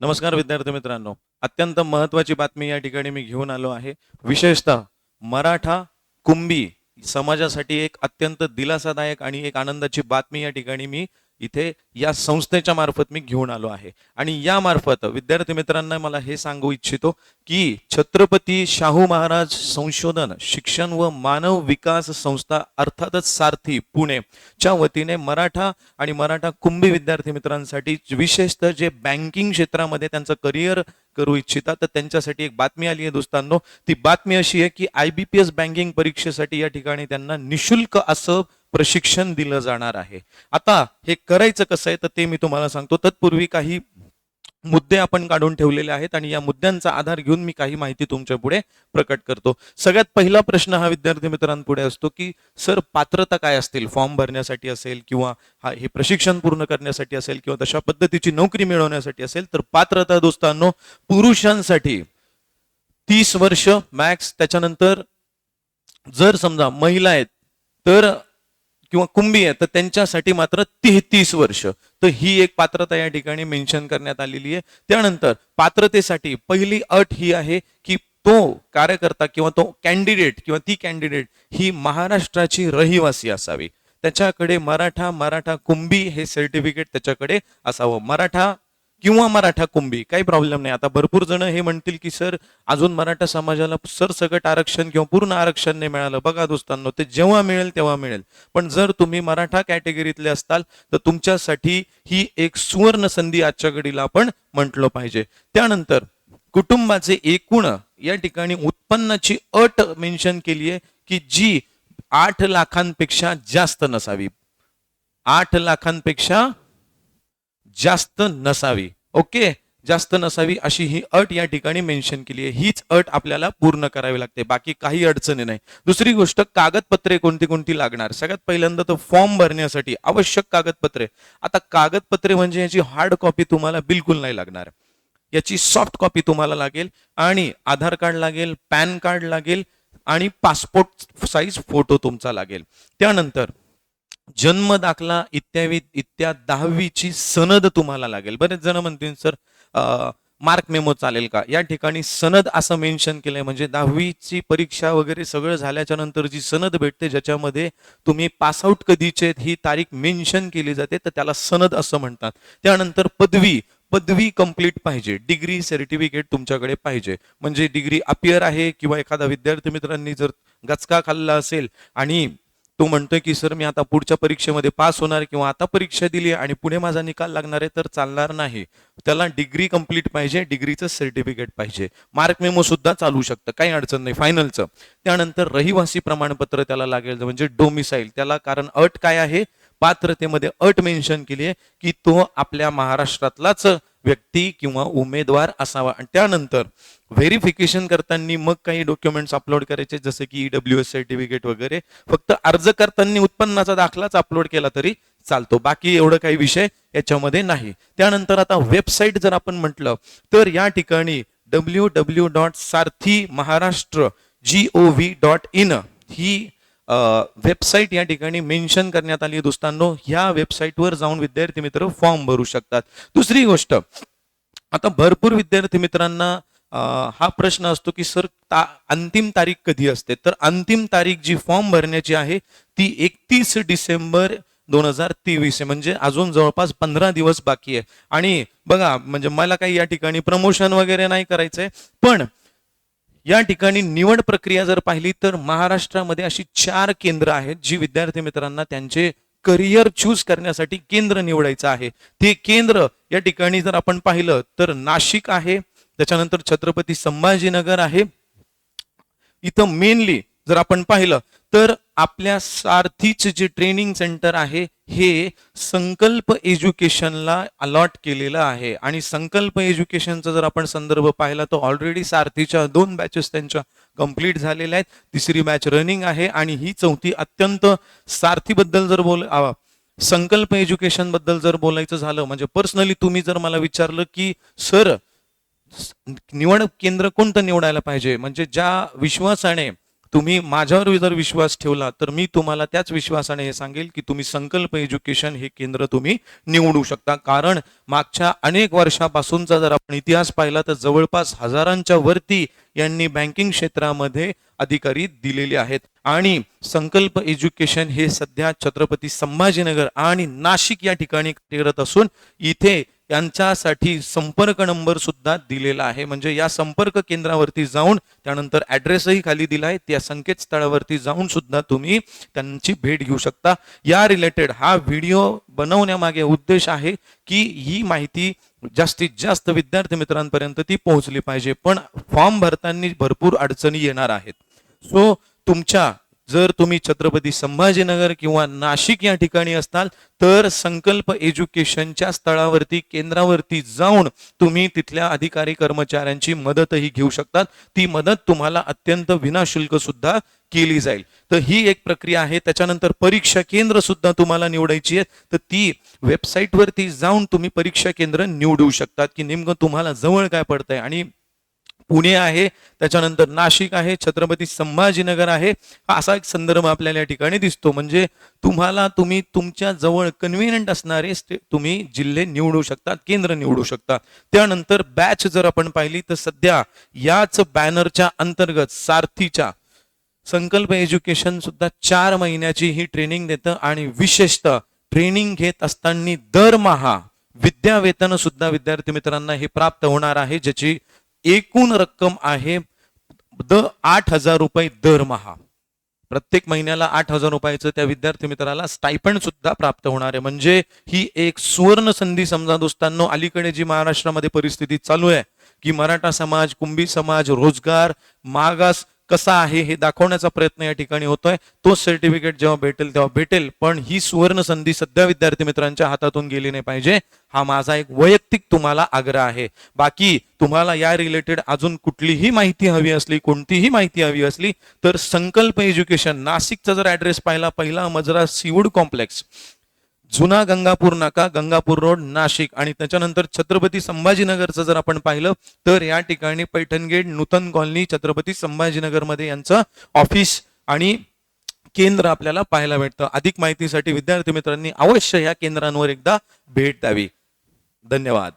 नमस्कार विद्यार्थी मित्रांनो. अत्यंत महत्वाची बातमी या ठिकाणी मी घेऊन आलो आहे. विशेषतः मराठा कुंभी समाजासाठी एक अत्यंत दिलासादायक आणि एक आनंदाची बातमी या ठिकाणी मी इथे या संस्थेच्या मार्फत मी घेऊन आलो आहे. आणि या मार्फत विद्यार्थी मित्रांना मला हे सांगू इच्छितो की छत्रपती शाहू महाराज संशोधन शिक्षण व मानव विकास संस्था अर्थातच सारथी पुणे च्या वतीने मराठा आणि मराठा कुंभी विद्यार्थी मित्रांसाठी विशेषतः जे बँकिंग क्षेत्रामध्ये त्यांचं करिअर करू इच्छितात तर त्यांच्यासाठी एक बातमी आली आहे दोस्तांनो. ती बातमी अशी आहे की I B P S banking परीक्षेसाठी या ठिकाणी त्यांना निशुल्क असं प्रशिक्षण दिलं जाणार आहे. आता हे करायचं कसं आहे तर ते मी तुम्हाला सांगतो. तत्पूर्वी काही मुद्दे आपण काढून ठेवलेले आहेत आणि या मुद्द्यांचा आधार घेऊन मी काही माहिती तुमच्यापुढे प्रकट करतो. सगळ्यात पहिला प्रश्न हा विद्यार्थी मित्रांपुढे असतो की सर पात्रता काय असतील? फॉर्म भरण्यासाठी असेल किंवा हा हे प्रशिक्षण पूर्ण करण्यासाठी असेल किंवा तशा पद्धतीची नोकरी मिळवण्यासाठी असेल तर पात्रता दोस्तांनो पुरुषांसाठी तीस वर्ष मॅक्स त्याच्यानंतर जर समजा महिला आहेत तर किंवा कुंभी आहे तर त्यांच्यासाठी मात्र तेहतीस वर्ष. तर ही एक पात्रता या ठिकाणी मेन्शन करण्यात आलेली आहे. त्यानंतर पात्रतेसाठी पहिली अट ही आहे की तो कार्यकर्ता किंवा तो कॅन्डिडेट किंवा ती कॅन्डिडेट ही महाराष्ट्राची रहिवासी असावी. त्याच्याकडे मराठा मराठा कुंभी हे सर्टिफिकेट त्याच्याकडे असावं. मराठा किंवा मराठा कुंभी काही प्रॉब्लेम नाही. आता भरपूर जण हे म्हणतील की सर अजून मराठा समाजाला सरसकट आरक्षण किंवा पूर्ण आरक्षण नाही मिळालं. बघा दोस्तांनो ते जेव्हा मिळेल तेव्हा मिळेल. पण जर तुम्ही मराठा कॅटेगरीतले असताल तर तुमच्यासाठी ही एक सुवर्ण संधी आजच्या घडीला आपण म्हटलं पाहिजे. त्यानंतर कुटुंबाचे एकूण या ठिकाणी उत्पन्नाची अट मेन्शन केली आहे की जी आठ लाखांपेक्षा जास्त नसावी. आठ लाखांपेक्षा जास्त नसावी. ओके? जास्त नसावी अशी ही अट या ठिकाणी मेन्शन केली आहे. हीच अट आपल्याला पूर्ण करावी लागते. बाकी काही अडचणी नाही. दुसरी गोष्ट कागदपत्रे कोणती कोणती लागणार? सगळ्यात पहिल्यांदा तर फॉर्म भरण्यासाठी आवश्यक कागदपत्रे. आता कागदपत्रे म्हणजे याची हार्ड कॉपी तुम्हाला बिलकुल नाही लागणार. याची सॉफ्ट कॉपी तुम्हाला लागेल आणि आधार कार्ड लागेल पॅन कार्ड लागेल आणि पासपोर्ट साईज फोटो तुमचा लागेल. त्यानंतर जन्म दाखला इत्यादी इत्या दहावीची सनद तुम्हाला लागेल. बरेच जण म्हणतील सर मार्क मेमो चालेल का? या ठिकाणी सनद असं मेन्शन केलंय म्हणजे दहावीची परीक्षा वगैरे सगळं झाल्याच्यानंतर जी सनद भेटते ज्याच्यामध्ये तुम्ही पासआउट कधीचे ही तारीख मेन्शन केली जाते तर त्याला सनद असं म्हणतात. त्यानंतर पदवी पदवी कंप्लीट पाहिजे. डिग्री सर्टिफिकेट तुमच्याकडे पाहिजे. म्हणजे डिग्री अपियर आहे किंवा एखादा विद्यार्थी मित्रांनी जर गचका खाल्ला असेल आणि तो म्हणतोय की सर मी आता पुढच्या परीक्षेमध्ये पास होणार किंवा आता परीक्षा दिली आणि पुढे माझा निकाल लागणार आहे तर चालणार नाही. त्याला डिग्री कंप्लीट पाहिजे डिग्रीचं सर्टिफिकेट पाहिजे. मार्क मेमो सुद्धा चालू शकतं काही अडचण नाही फायनलचं. त्यानंतर रहिवासी प्रमाणपत्र त्याला लागेल म्हणजे डोमिसाईल. त्याला कारण अट काय आहे? पात्रतेमध्ये अट मेन्शन केली आहे की तो आपल्या महाराष्ट्रातलाच व्यक्ती किंवा उमेदवार असावा. आणि त्यानंतर व्हेरिफिकेशन करताना मग काही डॉक्युमेंट्स अपलोड करायचे जसे की ईडब्ल्यू एस सर्टिफिकेट वगैरे. फक्त अर्ज करताना उत्पन्नाचा दाखलाच अपलोड केला तरी चालतो. बाकी एवढं काही विषय याच्यामध्ये नाही. त्यानंतर आता वेबसाईट जर आपण म्हटलं तर या ठिकाणी W W dot Sarathi Maharashtra G O V dot in he website या ठिकाणी मेन्शन करण्यात आली आहे दोस्तांनो. ह्या वेबसाईटवर जाऊन विद्यार्थी मित्र फॉर्म भरू शकतात. दुसरी गोष्ट आता भरपूर विद्यार्थी मित्रांना हा प्रश्न असतो की सर ता, अंतिम तारीख कधी असते? तर अंतिम तारीख जी फॉर्म भरण्याची आहे ती एकतीस डिसेंबर दोन हजार तेवीस आहे. म्हणजे अजून जवळपास पंधरा दिवस बाकी आहे. आणि बघा म्हणजे मला काही या ठिकाणी प्रमोशन वगैरे नाही करायचंय पण या ठिकाणी निवड प्रक्रिया जर पाहिली तर महाराष्ट्रामध्ये अशी चार केंद्र आहेत जी विद्यार्थी मित्रांना त्यांचे करिअर चूज करण्यासाठी केंद्र निवडायचं आहे. ते केंद्र या ठिकाणी जर आपण पाहिलं तर नाशिक आहे त्याच्यानंतर छत्रपती संभाजीनगर आहे. इथं मेनली जर आपण पाहिलं तर आपल्या सारथीचे जे ट्रेनिंग सेंटर आहे हे संकल्प एज्युकेशनला अलॉट केलेलं आहे. आणि संकल्प एज्युकेशनचा जर आपण संदर्भ पाहिला तर ऑलरेडी सारथीच्या दोन बॅचेस त्यांच्या कंप्लीट झालेल्या आहेत. तिसरी बॅच रनिंग आहे आणि ही चौथी अत्यंत सारथीबद्दल जर बोल संकल्प एज्युकेशनबद्दल जर बोलायचं झालं म्हणजे पर्सनली तुम्ही जर मला विचारलं की सर निवड केंद्र कोणतं निवडायला पाहिजे? म्हणजे ज्या विश्वासाने तुम्ही माझ्यावर जर विश्वास ठेवला तर मी तुम्हाला त्याच विश्वासाने हे सांगेल की तुम्ही संकल्प एज्युकेशन हे केंद्र तुम्ही निवडू शकता. कारण मागच्या अनेक वर्षापासूनचा जर आपण इतिहास पाहिला तर जवळपास हजारांच्या वरती यांनी बँकिंग क्षेत्रामध्ये अधिकारी दिलेले आहेत. आणि संकल्प एज्युकेशन हे सध्या छत्रपती संभाजीनगर आणि नाशिक या ठिकाणी कार्यरत असून इथे यांच्यासाठी संपर्क नंबर सुद्धा दिलेला आहे. म्हणजे या संपर्क केंद्रावरती जाऊन त्यानंतर ऍड्रेसही खाली दिला आहे. त्या संकेतस्थळावरती जाऊन सुद्धा तुम्ही त्यांची भेट घेऊ शकता. या रिलेटेड हा व्हिडिओ बनवण्यामागे उद्देश आहे की ही माहिती जास्तीत जास्त विद्यार्थी मित्रांपर्यंत ती पोहोचली पाहिजे. पण फॉर्म भरताना भरपूर अडचणी येणार आहेत. सो तुमच्या जर तुम्ही छत्रपती संभाजीनगर किंवा नाशिक या ठिकाणी असताल तर संकल्प एज्युकेशनच्या स्थळावरती केंद्रावरती जाऊन तुम्ही तिथल्या अधिकारी कर्मचाऱ्यांची मदतही घेऊ शकतात. ती मदत तुम्हाला अत्यंत विनाशुल्क सुद्धा केली जाईल. तर ही एक प्रक्रिया आहे. त्याच्यानंतर परीक्षा केंद्र सुद्धा तुम्हाला निवडायची आहेत. तर ती वेबसाईटवरती जाऊन तुम्ही परीक्षा केंद्र निवडू शकतात की नेमकं तुम्हाला जवळ काय पडतंय. आणि पुणे आहे त्याच्यानंतर नाशिक आहे छत्रपती संभाजीनगर आहे. असा एक संदर्भ आपल्याला या ठिकाणी दिसतो. म्हणजे तुम्हाला तुम्ही तुमच्या जवळ कन्व्हिनियंट असणारे तुम्ही जिल्हे निवडू शकता केंद्र निवडू शकता. त्यानंतर बॅच जर आपण पाहिली तर सध्या याच बॅनरच्या अंतर्गत सारथीच्या संकल्प एज्युकेशन सुद्धा चार महिन्याची ही ट्रेनिंग देतं आणि विशेषतः ट्रेनिंग घेत असताना दरमहा विद्यावेतन सुद्धा विद्यार्थी मित्रांना हे प्राप्त होणार आहे ज्याची एकूण रक्कम आहे द आठ हजार रुपये दरमहा प्रत्येक महिन्याला आठ हजार रुपयाचं त्या विद्यार्थी मित्राला स्टायपंड सुद्धा प्राप्त होणार आहे. म्हणजे ही एक सुवर्ण संधी समजा दोस्तांनो अलीकडे जी महाराष्ट्रामध्ये परिस्थिती चालू आहे की मराठा समाज कुंभी समाज रोजगार मागास कसा आहे हे दाखवण्याचा प्रयत्न या ठिकाणी होतोय. तो सर्टिफिकेट जेव्हा भेटेल तेव्हा भेटेल. पण ही सुवर्ण संधी सध्या विद्यार्थी मित्रांच्या हातातून गेली नाही पाहिजे. हा माझा एक वैयक्तिक तुम्हाला आग्रह आहे. बाकी तुम्हाला या रिलेटेड अजून कुठलीही माहिती हवी असली कोणतीही माहिती हवी असली तर संकल्प एज्युकेशन नाशिकचा जर ऍड्रेस पाहिला पहिला मजरा सीवूड कॉम्प्लेक्स जुना गंगापूर नाका गंगापूर रोड नाशिक. आणि त्याच्यानंतर छत्रपती संभाजीनगरचं जर आपण पाहिलं तर या ठिकाणी पैठणगेट नूतन कॉलनी छत्रपती संभाजीनगरमध्ये यांचं ऑफिस आणि केंद्र आपल्याला पाहायला भेटतं. अधिक माहितीसाठी विद्यार्थी मित्रांनी अवश्य या केंद्रांवर एकदा भेट द्यावी. धन्यवाद.